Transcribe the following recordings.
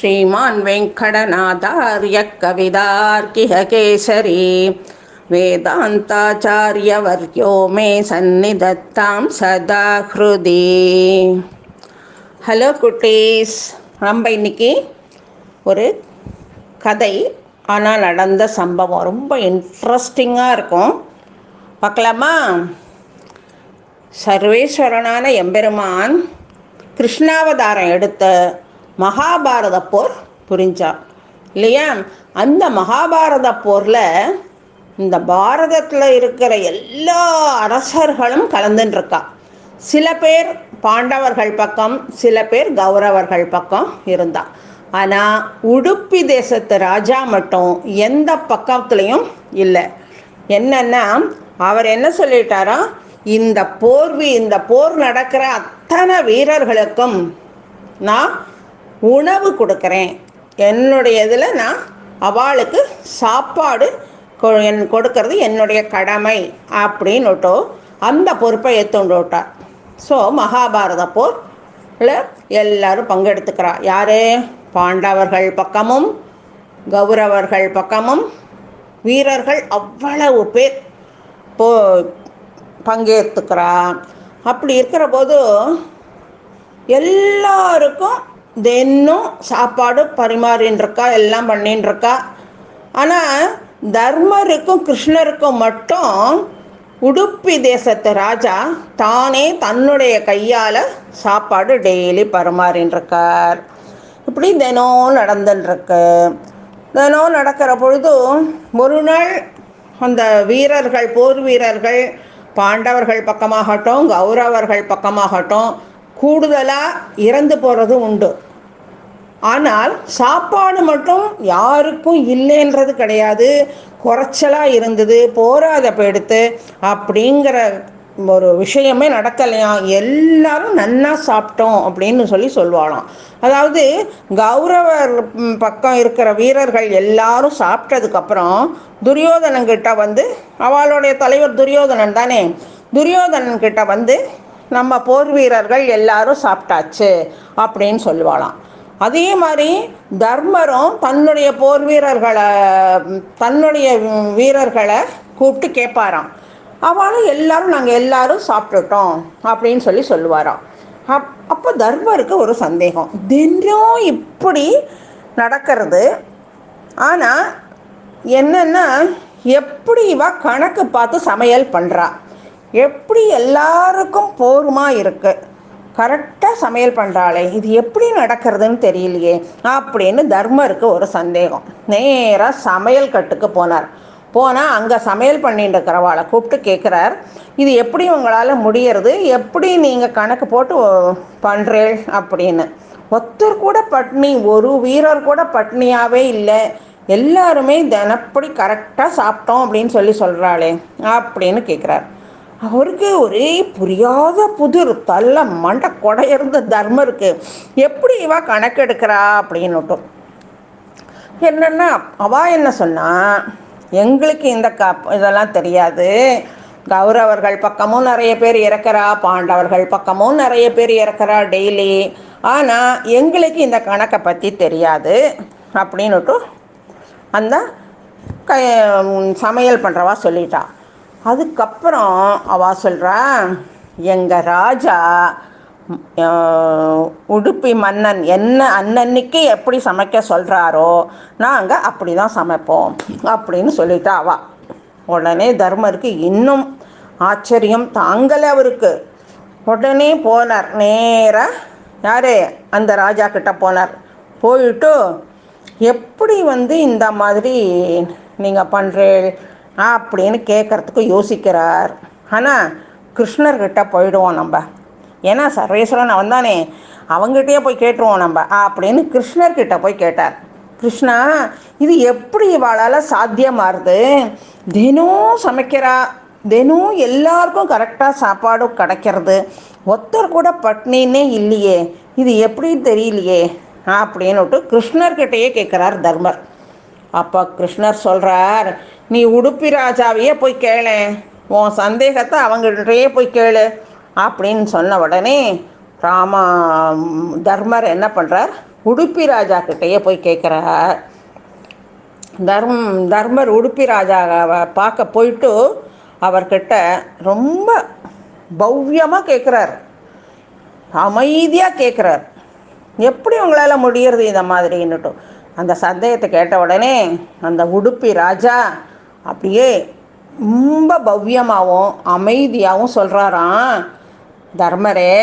श्रीमान् वेङ्कटनाथार्य कविदार्किह केसरी वेदान्ताचार्यवर्यो मे सन्निधत्तां सदा ஹிருதி ஹலோ குட்டீஸ் நம்ம இன்னைக்கு ஒரு கதை ஆனால் நடந்த சம்பவம் ரொம்ப இன்ட்ரெஸ்டிங்காக இருக்கும் பார்க்கலாமா சர்வேஸ்வரனான எம்பெருமான் கிருஷ்ணாவதாரம் எடுத்த மகாபாரத போர் புரிஞ்சா? இல்லையா? அந்த மகாபாரத போரில் இந்த பாரதத்தில் இருக்கிற எல்லா அரசர்களும் கலந்துட்டுருக்கா சில பேர் பாண்டவர்கள் பக்கம் சில பேர் கௌரவர்கள் பக்கம் இருந்தா. ஆனால் உடுப்பி தேசத்து ராஜா மட்டும் எந்த பக்கத்துலேயும் இல்லை. என்னன்னா அவர் என்ன சொல்லிட்டாரா? இந்த போர்வி இந்த போர் நடக்கிற அத்தனை வீரர்களுக்கும் நான் உணவு கொடுக்குறேன். என்னுடைய இதில் நான் அவளுக்கு சாப்பாடு கொ- என் கொடுக்கறது என்னுடைய கடமை அப்படின்னுட்டோ அந்த பொறுப்பை ஏற்றுண்டு விட்டார். ஸோ மகாபாரத போரில் எல்லாரும் பங்கெடுத்துக்கிறா யாரே? பாண்டவர்கள் பக்கமும் கௌரவர்கள் பக்கமும் வீரர்கள் அவ்வளவு பேர் போ பங்கேற்றுக்கிறா அப்படி இருக்கிற போது எல்லாருக்கும் தினம் சாப்பாடு பரிமாறின்னு இருக்கா எல்லாம் பண்ணின்னு இருக்கா ஆனால் தர்மருக்கும் கிருஷ்ணருக்கும் மட்டும் உடுப்பி தேசத்து ராஜா தானே தன்னுடைய கையால் சாப்பாடு டெய்லி பரிமாறின்னு இருக்கார் இப்படி தினம் நடந்துன்னுருக்கு தினம் நடக்கிற பொழுது ஒரு நாள் அந்த வீரர்கள் போர் வீரர்கள் பாண்டவர்கள் பக்கமாகட்டும் கௌரவர்கள் பக்கமாகட்டும் கூடுதலாக இறந்து போகிறது உண்டு. ஆனால் சாப்பாடு மட்டும் யாருக்கும் இல்லைன்றது கிடையாது. குறைச்சலாக இருந்தது போராத போயிடுத்து அப்படிங்கிற ஒரு விஷயமே நடக்கலையாம் எல்லாரும் நல்லா சாப்பிட்டோம் அப்படின்னு சொல்லி சொல்லுவாளாம். அதாவது கௌரவர் பக்கம் இருக்கிற வீரர்கள் எல்லாரும் சாப்பிட்டதுக்கப்புறம் துரியோதனன் கிட்ட வந்து அவளுடைய தலைவர் துரியோதனன் தானே துரியோதனன் கிட்ட வந்து நம்ம போர் வீரர்கள் எல்லாரும் சாப்பிட்டாச்சு அப்படின்னு சொல்லுவாளாம். அதே மாதிரி தர்மரும் தன்னுடைய போர் வீரர்களை தன்னுடைய வீரர்களை கூப்பிட்டு கேட்பாராம். அவளும் எல்லாரும் நாங்கள் எல்லாரும் சாப்பிட்டுட்டோம் அப்படின்னு சொல்லி சொல்லுவாராம். அப் அப்போ தர்மருக்கு ஒரு சந்தேகம். தினம் இப்படி நடக்கிறது. ஆனால் என்னென்னா எப்படி இவ கணக்கு பார்த்து சமையல் பண்ணுறா எப்படி எல்லாருக்கும் போருமா இருக்கு? கரெக்டாக சமையல் பண்ணுறாளே இது எப்படி நடக்கிறதுன்னு தெரியலையே அப்படின்னு தர்மருக்கு ஒரு சந்தேகம். நேராக சமையல் கட்டுக்கு போனார். போனால் அங்கே சமையல் பண்ணிட்டு இருக்கிறவாளை கூப்பிட்டு கேட்குறார் இது எப்படி உங்களால் முடியறது? எப்படி நீங்கள் கணக்கு போட்டு பண்ணுறேள் அப்படின்னு. ஒருத்தர் கூட பட்னி ஒரு வீரர் கூட பட்னியாகவே இல்லை. எல்லாருமே தினப்படி கரெக்டாக சாப்பிட்டோம் அப்படின்னு சொல்லி சொல்கிறாளே அப்படின்னு கேட்குறாரு அவருக்கு ஒரே புரியாத புதிர் தள்ள மண்டை கொடையிருந்த தர்மருக்கு எப்படி இவா கணக்கெடுக்கிறா அப்படின்னுட்டும். என்னன்னா அவா என்ன சொன்னால் எங்களுக்கு இந்த க இதெல்லாம் தெரியாது. கௌரவர்கள் பக்கமும் நிறைய பேர் இறக்குறா பாண்டவர்கள் பக்கமும் நிறைய பேர் இறக்குறா டெய்லி ஆனால் எங்களுக்கு இந்த கணக்கை பற்றி தெரியாது. அப்படின்னுட்டு அந்த க சமையல் பண்ணுறவா சொல்லிட்டா. அதுக்கப்புறம் அவ சொல்கிறா எங்கள் ராஜா உடுப்பி மன்னன் என்ன அன்னன்னைக்கு எப்படி சமைக்க சொல்கிறாரோ நாங்கள் அப்படி தான் சமைப்போம் அப்படின்னு சொல்லிட்டா அவ. உடனே தர்மருக்கு இன்னும் ஆச்சரியம் தாங்கலை அவருக்கு. உடனே போனார். நேராக யார்? அந்த ராஜா கிட்ட போனார். போயிட்டு எப்படி வந்து இந்த மாதிரி நீங்கள் பண்ணுறீள் அப்படின்னு கேட்குறதுக்கு யோசிக்கிறார். ஆனால் கிருஷ்ணர்கிட்ட போயிடுவோம் நம்ம. ஏன்னா சர்வேஸ்வரன் அவன் தானே அவங்ககிட்டயே போய் கேட்டுருவோம் நம்ம. அப்படின்னு கிருஷ்ணர்கிட்ட போய் கேட்டார். கிருஷ்ணா இது எப்படி இவாளால் சாத்தியமாறுது? தினம் சமைக்கிறா. தினம் எல்லாருக்கும் கரெக்டாக சாப்பாடு கிடைக்கிறது. ஒருத்தர் கூட பட்னின்னே இல்லையே. இது எப்படி தெரியலையே. அப்படின்னுட்டு கிருஷ்ணர்கிட்டயே கேட்குறார் தர்மர். அப்போ கிருஷ்ணர் சொல்கிறார் நீ உடுப்பி ராஜாவையே போய் கேளு. உன் சந்தேகத்தை அவங்ககிட்டயே போய் கேளு. அப்படின்னு சொன்ன உடனே ராமா தர்மர் என்ன பண்ணுறார் உடுப்பி ராஜா கிட்டேயே போய் கேட்குறார். தர்ம் தர்மர் உடுப்பி ராஜாவை பார்க்க போயிட்டு அவர்கிட்ட ரொம்ப பவ்யமாக கேட்குறார். அமைதியாக கேட்குறார். எப்படி உங்களால் முடியறது இந்த மாதிரின்னுட்டு. அந்த சந்தேகத்தை கேட்ட உடனே அந்த உடுப்பி ராஜா அப்படியே ரொம்ப பவ்யமாகவும் அமைதியாகவும் சொல்கிறாராம் தர்மரே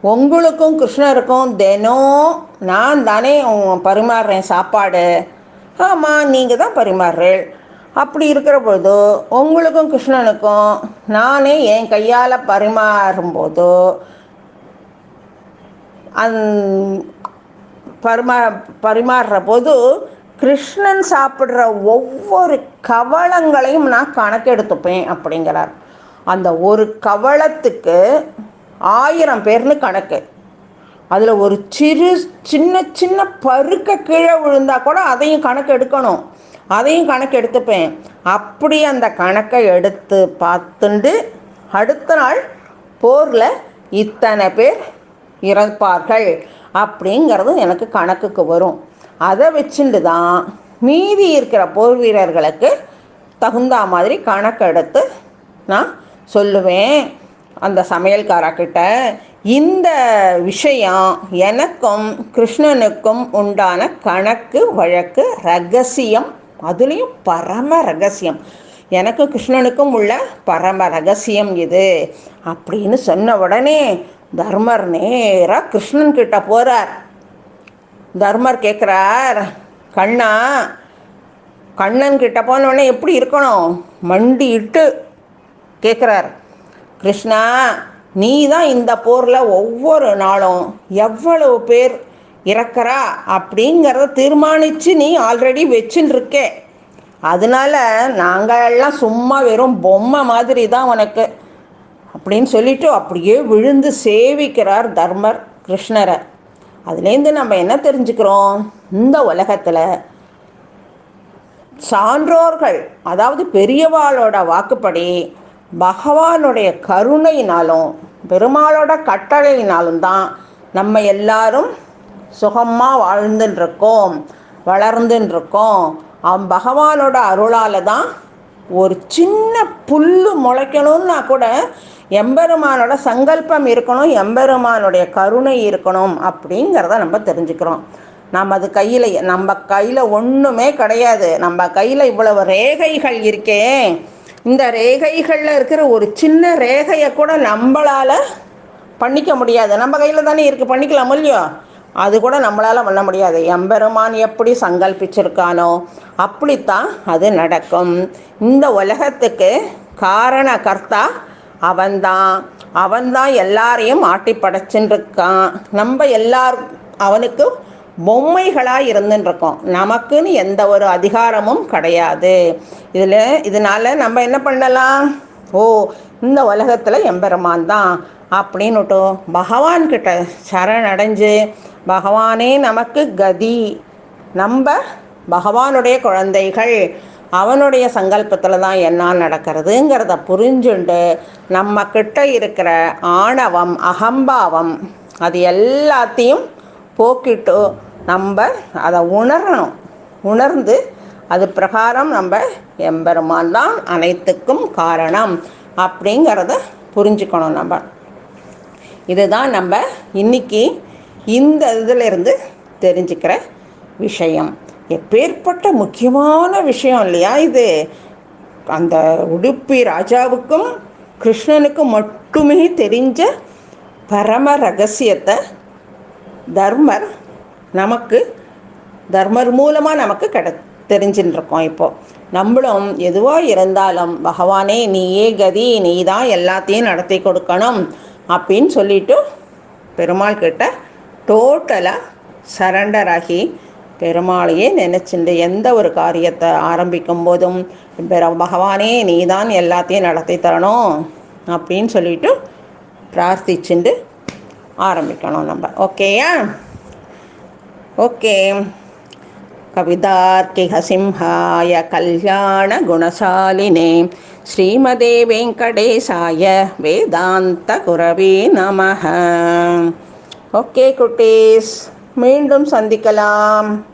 உங்களுக்கும் கிருஷ்ணருக்கும் தினம் நான் தானே பரிமாறுறேன் சாப்பாடு. ஆமாம் நீங்கள் தான் பரிமாறுறேன் அப்படி இருக்கிற பொழுது உங்களுக்கும் கிருஷ்ணனுக்கும் நானே என் கையால் பரிமாறும்போது அந் பரிமா பரிமாறுற போது கிருஷ்ணன் சாப்பிட்ற ஒவ்வொரு கவளங்களையும் நான் கணக்கெடுத்துப்பேன் அப்படிங்கிறார். அந்த ஒரு கவளத்துக்கு ஆயிரம் பேர்னு கணக்கு. அதில் ஒரு சிறு சின்ன சின்ன பருக்க கீழே விழுந்தா கூட அதையும் கணக்கு எடுக்கணும் அதையும் கணக்கு எடுத்துப்பேன் அப்படி அந்த கணக்கை எடுத்து பார்த்துண்டு அடுத்த நாள் போரில் இத்தனை பேர் இறப்பார்கள் அப்படிங்கிறது எனக்கு கணக்குக்கு வரும். அதை வச்சுட்டு தான் மீதி இருக்கிற போர் வீரர்களுக்கு தகுந்த மாதிரி கணக்கெடுத்து நான் சொல்லுவேன். அந்த சமையல்காரக்கிட்ட இந்த விஷயம் எனக்கும் கிருஷ்ணனுக்கும் உண்டான கணக்கு வழக்கு ரகசியம் அதுலேயும் பரம ரகசியம். எனக்கு கிருஷ்ணனுக்கும் உள்ள பரம ரகசியம் இது அப்படின்னு சொன்ன உடனே தர்மர் நேராக கிருஷ்ணன் கிட்ட போகிறார் தர்மர் கேட்குறார் கண்ணா கண்ணன் கிட்ட போனோடனே எப்படி இருக்கணும்? மண்டி இட்டு கேட்குறார் கிருஷ்ணா நீ தான் இந்த போரில் ஒவ்வொரு நாளும் எவ்வளவு பேர் இறக்குறா? அப்படிங்கிறத தீர்மானித்து நீ ஆல்ரெடி வச்சுன்னு இருக்கே அதனால நாங்கள் எல்லாம் சும்மா வெறும் பொம்மை மாதிரி தான் உனக்கு அப்படின்னு சொல்லிட்டு அப்படியே விழுந்து சேவிக்கிறார் தர்மர் கிருஷ்ணரை. அதுலேருந்து நம்ம என்ன தெரிஞ்சுக்கிறோம்? இந்த உலகத்தில் சான்றோர்கள் அதாவது பெரியவாளோட வாக்குப்படி பகவானுடைய கருணையினாலும் பெருமாளோட கட்டளையினாலும் தான் நம்ம எல்லாரும் சுகமாக வாழ்ந்துன்னு இருக்கோம் வளர்ந்துன்னு இருக்கோம் அவன் பகவானோட அருளால் தான் ஒரு சின்ன புல்லு முளைக்கணும்னா கூட எம்பெருமானோட சங்கல்பம் இருக்கணும் எம்பெருமானுடைய கருணை இருக்கணும் அப்படிங்கிறத நம்ம தெரிஞ்சுக்கிறோம். நம்ம அது கையில் நம்ம கையில் ஒன்றுமே கிடையாது. நம்ம கையில் இவ்வளவு ரேகைகள் இருக்கே. இந்த ரேகைகளில் இருக்கிற ஒரு சின்ன ரேகையை கூட நம்மளால் பண்ணிக்க முடியாது. நம்ம கையில் தானே இருக்குது பண்ணிக்கலாம் இல்லையோ? அது கூட நம்மளால் பண்ண முடியாது. எம்பெருமான் எப்படி சங்கல்பிச்சிருக்கானோ அப்படித்தான் அது நடக்கும். இந்த உலகத்துக்கு காரண கர்த்தா அவன்தான். அவன்தான் எல்லாரையும் ஆட்டி படைச்சுருக்கான் நம்ம எல்லார் அவனுக்கு பொம்மைகளாக இருந்துருக்கோம் நமக்குன்னு எந்த ஒரு அதிகாரமும் கிடையாது. இதில் இதனால் நம்ம என்ன பண்ணலாம்? ஓ இந்த உலகத்தில் எம்பெருமான் தான் அப்படின்னுட்டும் பகவான்கிட்ட சரணடைஞ்சு பகவானே நமக்கு கதி. நம்ம பகவானுடைய குழந்தைகள். அவனுடைய சங்கல்பத்தில் தான் என்ன நடக்கிறதுங்கிறத புரிஞ்சுண்டு நம்ம கிட்ட இருக்கிற ஆணவம் அகம்பாவம் அது எல்லாத்தையும் போக்கிட்டு நம்ம அதை உணரணும். உணர்ந்து அது பிரகாரம் நம்ம எம்பெருமான் தான் அனைத்துக்கும் காரணம் அப்படிங்கிறத புரிஞ்சுக்கணும் நம்ம. இதுதான் நம்ம இன்னைக்கு இந்த இதிலிருந்து தெரிஞ்சுக்கிற விஷயம். எப்பேற்பட்ட முக்கியமான விஷயம் இல்லையா இது? அந்த உடுப்பி ராஜாவுக்கும் கிருஷ்ணனுக்கும் மட்டுமே தெரிஞ்ச பரம ரகசியத்தை தர்மர் நமக்கு தர்மர் மூலமாக நமக்கு கிட தெரிஞ்சுன்னு இருக்கோம் இப்போது நம்மளும் எதுவாக இருந்தாலும் பகவானே நீயே கதி நீ தான் எல்லாத்தையும் நடத்தி கொடுக்கணும் அப்படின்னு சொல்லிட்டு பெருமாள் கிட்ட டோட்டலாக சரண்டர் ஆகி பெருமாளையே நினச்சிண்டு எந்த ஒரு காரியத்தை ஆரம்பிக்கும் போதும் பெற பகவானே நீ தான் எல்லாத்தையும் நடத்தி தரணும் அப்படின்னு சொல்லிட்டு பிரார்த்திச்சுண்டு ஆரம்பிக்கணும் நம்ம ஓகேயா ஓகே कवितार्किहसिंहाय कल्याणगुणशालिने श्रीमदे वेङ्कटेशाय वेदान्तगुरवे नमः ஓகே குட்டீஸ். மீண்டும் சந்திக்கலாம்.